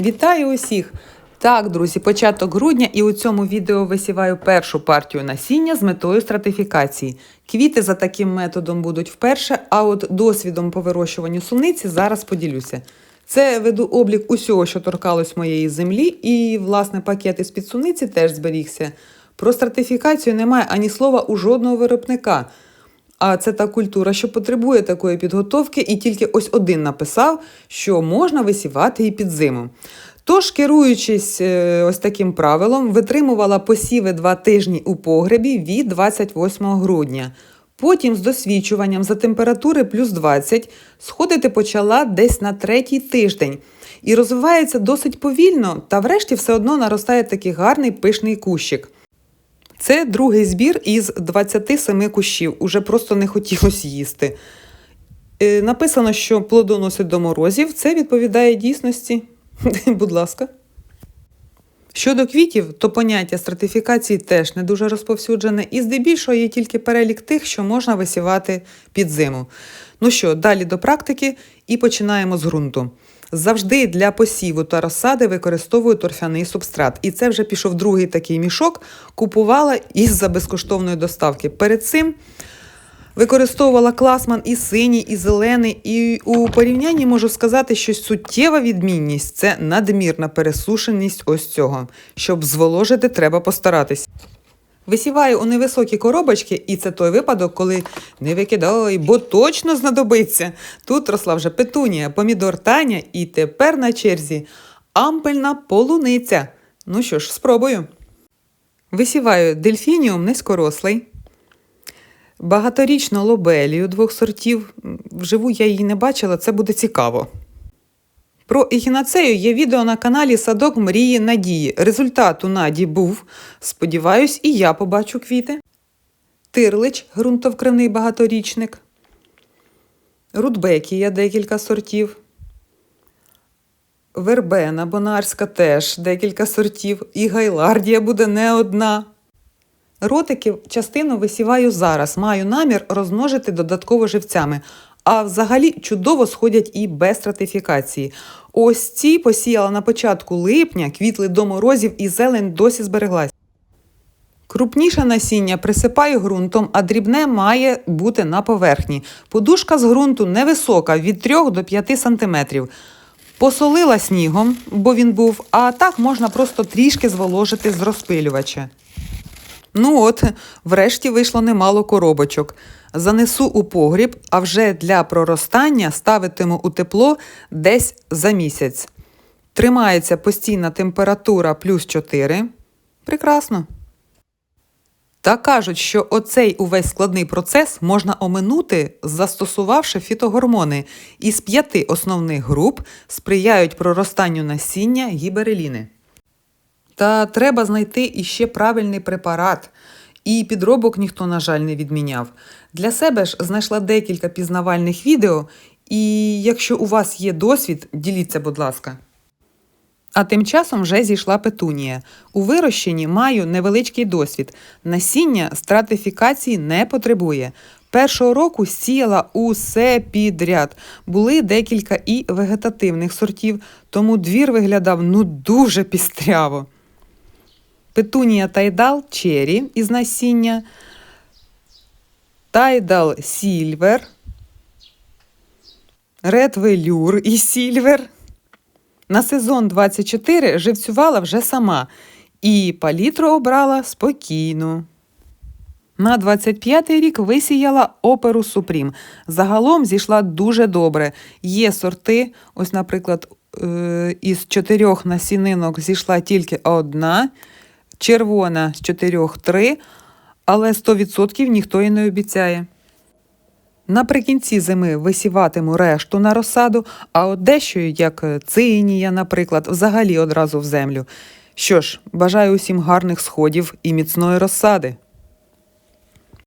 Вітаю усіх! Так, друзі, початок грудня, і у цьому відео висіваю першу партію насіння з метою стратифікації. Квіти за таким методом будуть вперше, а от досвідом по вирощуванню суниці зараз поділюся. Це веду облік усього, що торкалось моєї землі, і, власне, пакет із під суниці теж зберігся. Про стратифікацію немає ані слова у жодного виробника. А це та культура, що потребує такої підготовки, і тільки ось один написав, що можна висівати і під зиму. Тож, керуючись е, ось таким правилом, витримувала посіви два тижні у погребі від 28 грудня. Потім з досвідчуванням за температури плюс 20 сходити почала десь на третій тиждень. І розвивається досить повільно, та врешті все одно наростає такий гарний пишний кущик. Це другий збір із 27 кущів. Уже просто не хотілося їсти. Е, написано, що плодоносить до морозів. Це відповідає дійсності. Будь ласка. Щодо квітів, то поняття стратифікації теж не дуже розповсюджене, і здебільшого є тільки перелік тих, що можна висівати під зиму. Ну що, далі до практики і починаємо з ґрунту. Завжди для посіву та розсади використовую торфяний субстрат. І це вже пішов другий такий мішок, купувала із-за безкоштовної доставки. Перед цим використовувала класман і синій, і зелений. І у порівнянні можу сказати, що суттєва відмінність це надмірна пересушеність ось цього. Щоб зволожити, треба постаратись. Висіваю у невисокі коробочки, і це той випадок, коли не викидай, бо точно знадобиться. Тут росла вже петунія, помідор Таня, і тепер на черзі ампельна полуниця. Ну що ж, спробую. Висіваю дельфініум низькорослий, багаторічну лобелію двох сортів. Вживу я її не бачила, це буде цікаво. Про ехінацею є відео на каналі Садок Мрії Надії. Результат у Наді був. Сподіваюсь, і я побачу квіти. Тирлич ґрунтовкривний багаторічник. Рудбекія декілька сортів. Вербена бонарська теж декілька сортів. І гайлардія буде не одна. Ротиків частину висіваю зараз. Маю намір розмножити додатково живцями. А взагалі чудово сходять і без стратифікації. Ось ці посіяла на початку липня, квітли до морозів і зелень досі збереглась. Крупніше насіння присипаю ґрунтом, а дрібне має бути на поверхні. Подушка з ґрунту невисока від 3 до 5 см. Посолила снігом, бо він був, а так можна просто трішки зволожити з розпилювача. Ну от, врешті вийшло немало коробочок. Занесу у погріб, а вже для проростання ставитиму у тепло десь за місяць. Тримається постійна температура плюс 4. Прекрасно. Та кажуть, що оцей увесь складний процес можна оминути, застосувавши фітогормони. Із п'яти основних груп сприяють проростанню насіння гібереліни. Та треба знайти іще правильний препарат. І підробок ніхто, на жаль, не відміняв. Для себе ж знайшла декілька пізнавальних відео, і якщо у вас є досвід, діліться, будь ласка. А тим часом вже зійшла петунія. У вирощенні маю невеличкий досвід. Насіння стратифікації не потребує. Першого року сіяла усе підряд. Були декілька і вегетативних сортів, тому двір виглядав ну дуже пістряво. Петунія тайдал чері із насіння, тайдал сільвер, ред велюр і сільвер. На сезон 24 живцювала вже сама і палітру обрала спокійно. На 25-й рік висіяла оперу Супрім. Загалом зійшла дуже добре. Є сорти, ось, наприклад, е, із чотирьох насінинок зійшла тільки одна, червона з чотирьох три, але 100% ніхто і не обіцяє. Наприкінці зими висіватиму решту на розсаду, а от дещо, як цинія, наприклад, взагалі одразу в землю. Що ж, бажаю усім гарних сходів і міцної розсади.